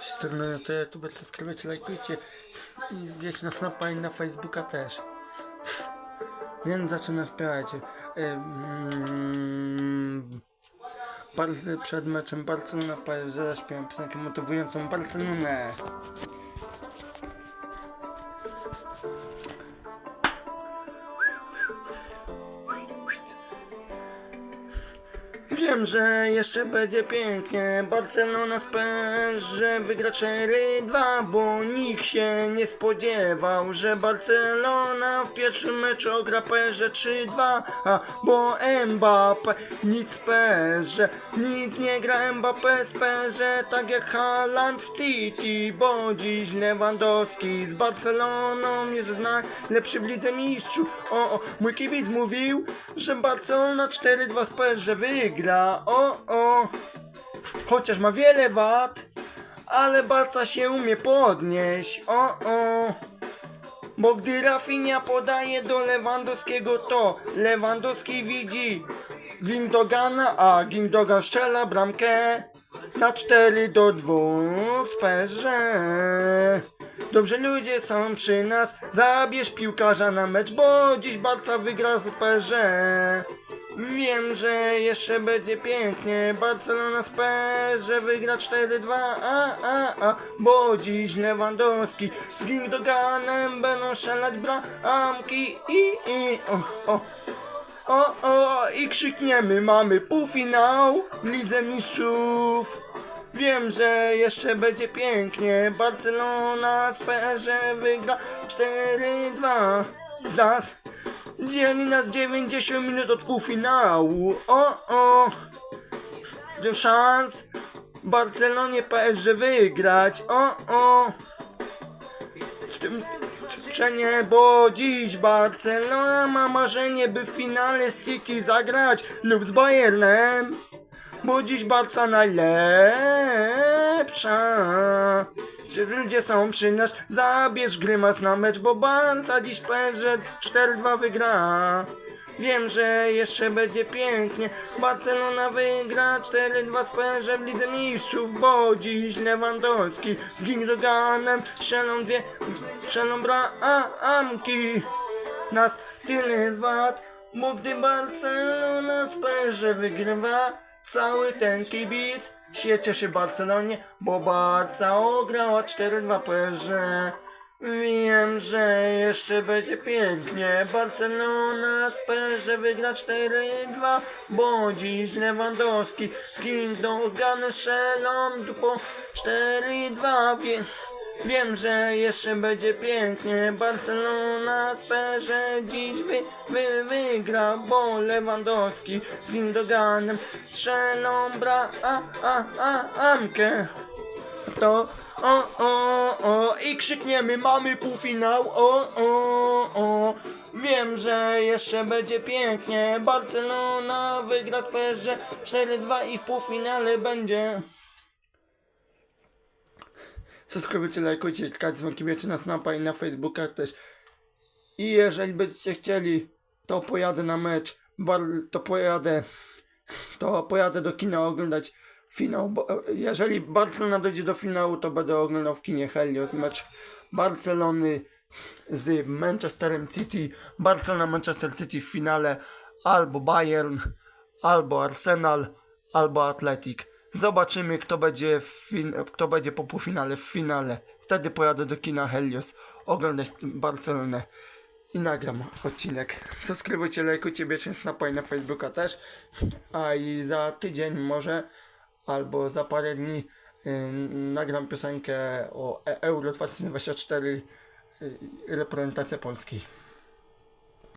Strony to YouTube, subskrybujcie, lajkujcie i wiecie na Snapa i na Facebooka też. Więc zaczynam śpiewać. Przed meczem Barcelona PSG zaśpiewam piosenkę motywującą Barcelonę. Wiem, że jeszcze będzie pięknie. Barcelona z PSG wygra 4-2, bo nikt się nie spodziewał, że Barcelona w pierwszym meczu ogra PSG 3-2, a bo Mbappé nic z PSG, nic nie gra Mbappé z PSG, tak jak Haaland w City, bo dziś Lewandowski z Barceloną jest najlepszy w Lidze Mistrzów. O, o, mój kibic mówił, że Barcelona 4-2 z PSG wygra. O, o. Chociaż ma wiele wad, ale Barca się umie podnieść. O, o. Bo gdy Rafinha podaje do Lewandowskiego, to Lewandowski widzi Gindogana, a Gindogan strzela bramkę na 4 do 2 z PSG. Dobrze ludzie są przy nas, zabierz piłkarza na mecz, bo dziś Barca wygra z PSG. Wiem, że jeszcze będzie pięknie, Barcelona z PSG wygra 4-2, a, a, a, bo dziś Lewandowski z Gindoganem będą strzelać bramki i, i, o, o. O, o, i krzykniemy, mamy półfinał w Lidze Mistrzów. Wiem, że jeszcze będzie pięknie, Barcelona z PSG wygra 4-2. Nas dzieli nas 90 minut od półfinału. O, o, do szans Barcelonie PSG wygrać. O, o. Z tym życzenie, bo dziś Barcelona ma marzenie, by w finale z City zagrać lub z Bayernem. Bo dziś Barca najlepsza. Czy ludzie są przy nas? Zabierz grymas na mecz, bo Barca dziś PSG 4-2 wygra. Wiem, że jeszcze będzie pięknie. Barcelona wygra 4-2 z PSG w Lidze Mistrzów, bo dziś Lewandowski z Gindoganem strzelą dwie, strzelą bramki. Nas tyle z wad, bo gdy Barcelona z PSG wygrywa, cały ten kibic się cieszy Barcelonie, bo Barca ograła 4-2 PSG. Wiem, że jeszcze będzie pięknie. Barcelona z PSG wygra 4-2, bo dziś Lewandowski z Gindoganem strzelą po 4-2. Wie, wiem, że jeszcze będzie pięknie. Barcelona PSG dziś wy, wy, wygra, bo Lewandowski z Gindoganem strzelą bramkę to o, o, o. I krzykniemy mamy półfinał o, o, o. Wiem, że jeszcze będzie pięknie. Barcelona wygra PSG 4-2 i w półfinale będzie Subskrybujcie, lajkujcie, dzwonki, wiecie na i na Facebooka też i jeżeli będziecie chcieli to pojadę na mecz to pojadę to pojadę do kina oglądać finał. Jeżeli Barcelona dojdzie do finału, to będę oglądał w kinie Helios mecz Barcelony z Manchesterem City. Barcelona Manchester City w finale albo Bayern, albo Arsenal, albo Atletic. Zobaczymy kto będzie, w kto będzie po półfinale w finale. Wtedy pojadę do kina Helios oglądać Barcelonę i nagram odcinek. Subskrybujcie, lajkujcie, bierzcie Snapa na Facebooka też. A i za tydzień może, albo za parę dni y, nagram piosenkę o E- Euro 2024 y, reprezentacja Polski.